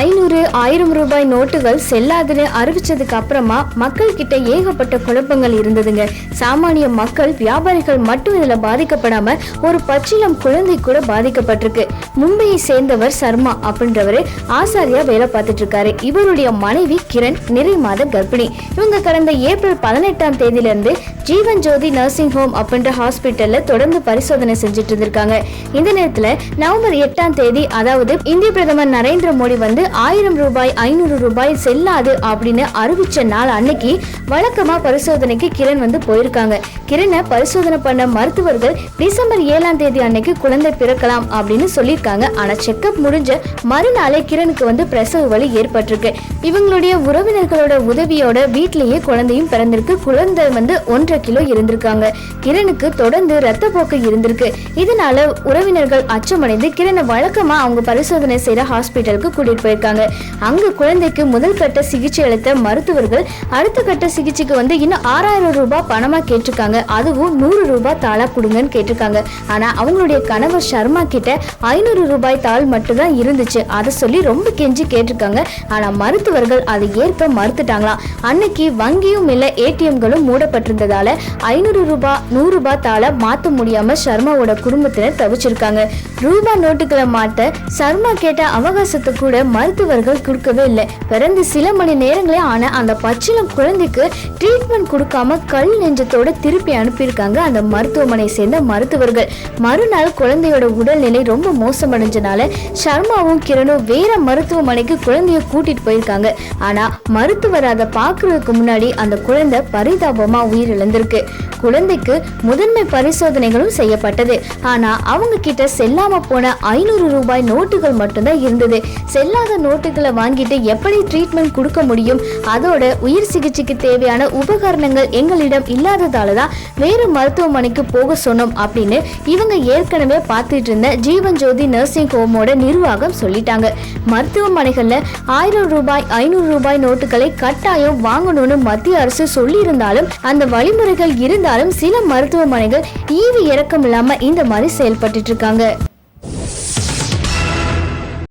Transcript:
ஐநூறு ஆயிரம் ரூபாய் நோட்டுகள் செல்லாதுன்னு அறிவிச்சதுக்கு அப்புறமா மக்கள் கிட்ட ஏகப்பட்ட குழப்பங்கள் இருந்ததுங்க. சாமானிய மக்கள் வியாபாரிகள் மட்டும் இதுல பாதிக்கப்படாம ஒரு பச்சிலம் குழந்தை கூட பாதிக்கப்பட்டிருக்கு. மும்பையை சேர்ந்தவர் சர்மா அப்படின்றவரு ஆசாரியா வேலை பார்த்துட்டு இருக்காரு இவருடைய மனைவி கிரண் நிறை மாத கர்ப்பிணி. இவங்க கடந்த ஏப்ரல் பதினெட்டாம் தேதியில இருந்து ஜீவன் ஜோதி நர்சிங் ஹோம் அப்படின்ற ஹாஸ்பிட்டல்ல தொடர்ந்து பரிசோதனை செஞ்சுட்டு இருந்திருக்காங்க இந்த நேரத்துல நவம்பர் எட்டாம் தேதி அதாவது இந்திய பிரதமர் நரேந்திர மோடி வந்து ஆயிரம் ரூபாய் ஐநூறு ரூபாய் செல்லாது அப்படின்னு அறிவிச்ச நாள் அன்னைக்கு வழக்கமா பரிசோதனைக்கு கிரண் வந்து போயிருக்காங்க. கிரணை பரிசோதனை பண்ண மருத்துவர்கள் டிசம்பர் ஏழாம் தேதி அன்னைக்கு குழந்தை பிறக்கலாம் அப்படின்னு சொல்லியிருக்காங்க. ஆனா செக்அப் முடிஞ்ச மறுநாளே கிரணுக்கு வந்து பிரசவ வலி ஏற்பட்டிருக்கு. இவங்களுடைய உறவினர்களோட உதவியோட வீட்டிலேயே குழந்தையும் பிறந்திருக்கு. குழந்தை வந்து ஒன்றரை கிலோ இருந்திருக்காங்க. கிரணுக்கு தொடர்ந்து ரத்த போக்கு இருந்திருக்கு. இதனால உறவினர்கள் அச்சமடைந்து கிரணை வழக்கமா அவங்க பரிசோதனை செய்யற ஹாஸ்பிட்டலுக்கு கூட்டிட்டு போயிருக்காங்க. அங்கு குழந்தைக்கு முதல் கட்ட சிகிச்சை அளித்த மருத்துவர்கள் அடுத்த கட்ட சிகிச்சைக்கு வந்து இன்னும் ஆறாயிரம் ரூபாய் பணமா கேட்டிருக்காங்க. அதுவும் நூறு ரூபாய் தாளா கொடுங்கன்னு கேட்டிருக்காங்க. ஆனா அவங்களுடைய கணவர் சர்மா கிட்ட ஐநூறு ரூபாய் தாள் மட்டும்தான் இருந்துச்சு. அதை சொல்லி ரொம்ப கெஞ்சி கேட்டிருக்காங்க. ஆனா மருத்துவர்கள் அதை ஏற்க மறுத்துட்டாங்களாம். அன்னைக்கு வங்கியும் இல்ல ஏடிஎம்களும் மூடப்பட்டிருந்ததால ஐநூறு ரூபாய் நூறு ரூபாய் தாளை மாத்த முடியாம சர்மாவோட குடும்பத்தினர் தவிச்சிருக்காங்க. ரூபாய் நோட்டுகளை மாட்ட சர்மா கேட்ட அவகாசத்தை கூட மருத்துவர்கள் கொடுக்கவே இல்லை. பிறந்து சில மணி நேரங்களே ஆன அந்த பச்சிலம் குழந்தைக்கு ட்ரீட்மெண்ட் கொடுக்காம கல் நெஞ்சத்தோட திருப்பி அனுப்பியிருக்காங்க அந்த மருத்துவமனை சேர்ந்த மருத்துவர்கள். மறுநாள் குழந்தையோட உடல்நிலை ரொம்ப மோசமடைஞ்சனால சர்மாவும் கிரணும் வேற மருத்துவமனைக்கு குழந்தைய கூட்டிட்டு போயிருக்காங்க. ஆனா மருத்துவர் அதை பார்க்கறதுக்கு முன்னாடி அந்த குழந்தை பரிதாபமா உயிரிழந்திருக்கு. குழந்தைக்கு முதன்மை பரிசோதனைகளும் செய்யப்பட்டது. ஆனா அவங்க கிட்ட செல்லாம போன ஐநூறு ரூபாய் நோட்டுகள் மட்டும்தான் இருந்தது. செல்லாத நோட்டுகளை வாங்கிட்டு எப்படி ட்ரீட்மெண்ட் கொடுக்க முடியும்? அதோட உயிர் சிகிச்சைக்கு தேவையான உபகரணங்கள் எங்களிடம் இல்லாததால தான் வேறு மருத்துவமனைக்கு போக சொன்னோம் அப்படின்னு இவங்க ஏற்கனவே பார்த்துட்டு இருந்த ஜீவன் ஜோதி நர்சிங் ஹோமோட நிர்வாகம் சொல்லிட்டாங்க. மருத்துவமனைகளில் ஆயிரம் ரூபாய் ஐநூறு ரூபாய் நோட்டுகளை கட்டாயம் வாங்கணும்னு மத்திய அரசு சொல்லியிருந்தாலும் அந்த வழிமுறைகள் இருந்தாலும் சில மருத்துவமனைகள் ஈவி இறக்கம் இல்லாம இந்த மாதிரி செயல்பட்டு இருக்காங்க.